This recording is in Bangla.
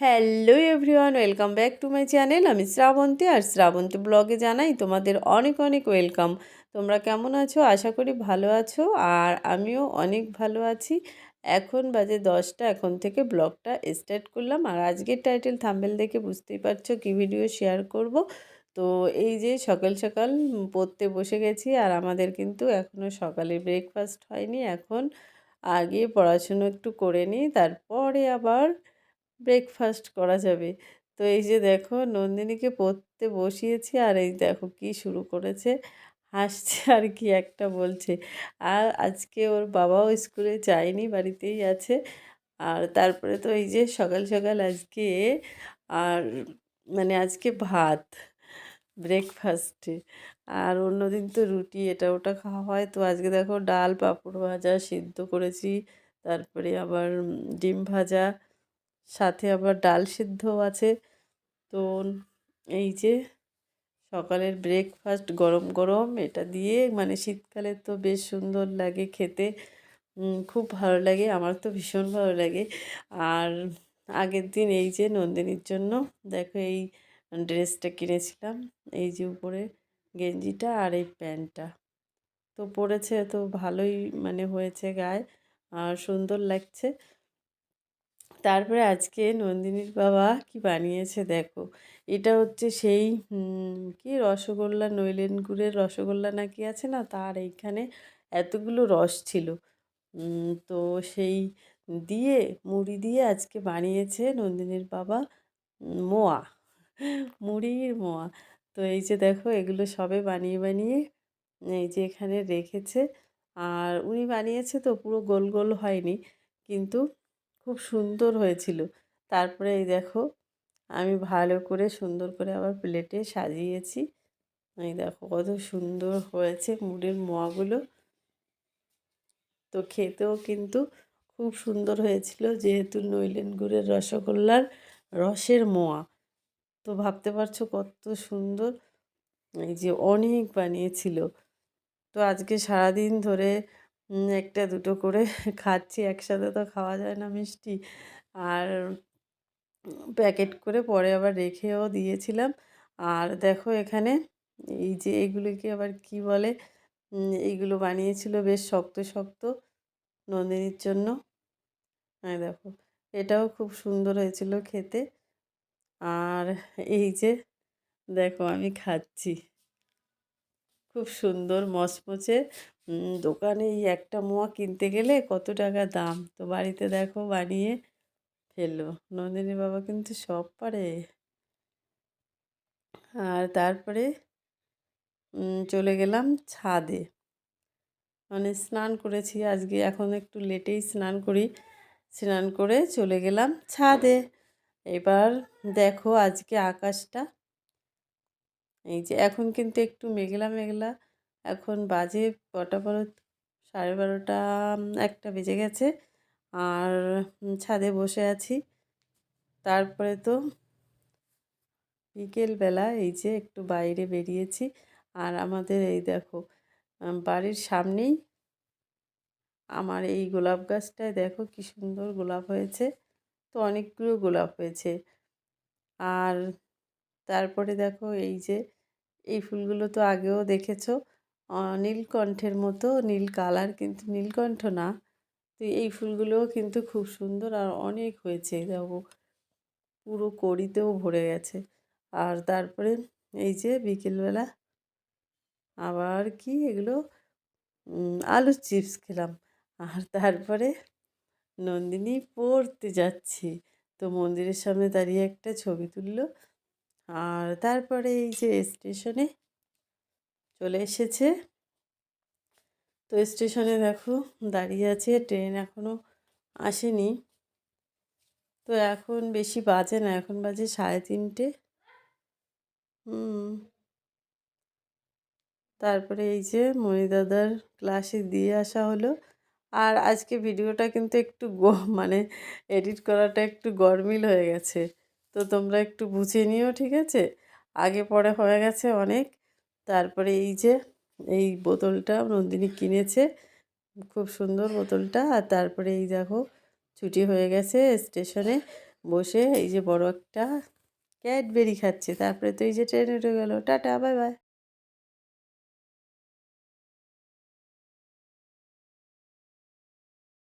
Hello everyone welcome back to my channel আমি শ্রাবন্তী আর শ্রাবন্তী ব্লগে জানাই তোমাদের অনেক অনেক ওয়েলকাম তোমরা কেমন আছো? আশা করি ভালো আছো আর আমিও অনেক ভালো আছি। এখন বাজে দশটা, এখন থেকে ব্লগটা স্টার্ট করলাম। আর আজকের টাইটেল থাম্বেল দেখে বুঝতেই পারছ কী ভিডিও শেয়ার করব। তো এই যে সকাল সকাল পড়তে বসে গেছি আর আমাদের কিন্তু এখনও সকালে ব্রেকফাস্ট হয়নি। এখন আগে পড়াশুনো একটু করে নিই, তারপরে আবার ব্রেকফাস্ট করা যাবে। তো এই যে দেখো, নন্দিনীকে পড়তে বসিয়েছি আর এই দেখো কি শুরু করেছে। হাসছে আর কি একটা বলছে। আর আজকে ওর বাবাও স্কুলে যায়নি, বাড়িতেই আছে। আর তারপরে তো এই যে সকাল সকাল আজকে আর মানে আজকে ভাত ব্রেকফাস্টে আর অন্যদিন তো রুটি, এটা ওটা খাওয়া হয়। তো আজকে দেখো ডাল, পাঁপড় ভাজা সিদ্ধ করেছি। তারপরে আবার ডিম ভাজা সাথে আবার ডাল সিদ্ধও আছে। তো এই যে সকালের ব্রেকফাস্ট গরম গরম, এটা দিয়ে মানে শীতকালে তো বেশ সুন্দর লাগে খেতে। খুব ভালো লাগে, আমার তো ভীষণ ভালো লাগে। আর আগের দিন এই যে নন্দিনীর জন্য, দেখো এই ড্রেসটা কিনেছিলাম, এই যে উপরে গেঞ্জিটা আর এই প্যান্টটা। তো পরেছে, তো ভালোই মানে হয়েছে গায়ে, আর সুন্দর লাগছে। তারপরে আজকে নন্দিনীর বাবা কি বানিয়েছে দেখো। এটা হচ্ছে সেই কি রসগোল্লা, নইলেন গুড়ের রসগোল্লা নাকি আছে না? তার এইখানে এতগুলো রস ছিল। তো সেই দিয়ে, মুড়ি দিয়ে আজকে বানিয়েছে নন্দিনীর বাবা, মোয়া, মুড়ির মোয়া। তো এই যে দেখো, এগুলো সবে বানিয়ে বানিয়ে, এই যে এখানে রেখেছে। আর উনি বানিয়েছে তো পুরো গোল গোল হয়নি, কিন্তু খুব সুন্দর হয়েছিল। তারপরে এই দেখো, আমি ভালো করে সুন্দর করে আবার প্লেটে সাজিয়েছি। এই দেখো কত সুন্দর হয়েছে মুড়ির মোয়াগুলো। তো খেতেও কিন্তু খুব সুন্দর হয়েছিল যেহেতু নইলেন গুড়ের রসগোল্লার রসের মোয়া। তো ভাবতে পারছ কত সুন্দর? এই যে অনেক বানিয়েছিল। তো আজকে সারাদিন ধরে একটা, দুটো করে খাচ্ছি, একসাথে তো খাওয়া যায় না মিষ্টি। আর প্যাকেট করে পরে আবার রেখেও দিয়েছিলাম। আর দেখো এখানে এই যে এগুলিকে আবার কি বলে? এইগুলো বানিয়েছিল বেশ শক্ত শক্ত নন্দিনীর জন্য। হ্যাঁ দেখো, এটাও খুব সুন্দর হয়েছিল খেতে। আর এই যে দেখো আমি খাচ্ছি। খুব সুন্দর মচমচে দোকানে এই একটা মোয়া কিনতে গেলে কত টাকা দাম? তো বাড়িতে দেখো বানিয়ে ফেলল। নন্দিনী বাবা কিন্তু সব পারে। আর তারপরে চলে গেলাম ছাদে। মানে স্নান করেছি আজকে। এখন একটু লেটেই স্নান করি। স্নান করে চলে গেলাম ছাদে। এবার দেখো আজকে আকাশটা। এই যে এখন কিন্তু একটু মেঘলা মেঘলা এখন বাজে কটা বারো সাড়ে বারোটা একটা বেজে গেছে। আর ছাদে বসে আছি। তারপরে তো বিকেলবেলা এই যে একটু বাইরে বেরিয়েছি। আর আমাদের এই দেখো বাড়ির সামনেই আমার এই গোলাপ গাছটায় দেখো কি সুন্দর গোলাপ হয়েছে। তো অনেকগুলো গোলাপ হয়েছে। আর তারপরে দেখো এই যে, এই ফুলগুলো তো আগেও দেখেছ। নীলকণ্ঠের মতো নীল কালার কিন্তু নীলকণ্ঠ না। তো এই ফুলগুলোও কিন্তু খুব সুন্দর আর অনেক হয়েছে। দেখো, পুরো কড়িতেও ভরে গেছে। আর তারপরে এই যে বিকেলবেলা আবার কি এগুলো? আলুর চিপস খেলাম। আর তারপরে নন্দিনী পড়তে যাচ্ছি। তো মন্দিরের সামনে দাঁড়িয়ে একটা ছবি তুললো। আর তারপরে এই যে স্টেশনে চলে এসেছে। তো স্টেশনে দেখো দাঁড়িয়ে আছে, ট্রেন এখনও আসেনি। তো এখন বেশি বাজে না, এখন বাজে সাড়ে তিনটে। হুম। তারপরে এই যে মণিদাদার ক্লাসে দিয়ে আসা হলো। আর আজকে ভিডিওটা কিন্তু একটু মানে এডিট করাটা একটু গরমিল হয়ে গেছে। তো তোমরা একটু বুঝে নিও, ঠিক আছে? আগে পরে হয়ে গেছে অনেক। তারপরে এই যে, এই বোতলটা নন্দিনী কিনেছে। খুব সুন্দর বোতলটা। আর তারপরে এই দেখো, ছুটি হয়ে গেছে স্টেশনে বসে। এই যে বড় একটা ক্যাডবেরি খাচ্ছে। তারপরে তো এই যে ট্রেনে উঠে গেল। Tata, bye bye.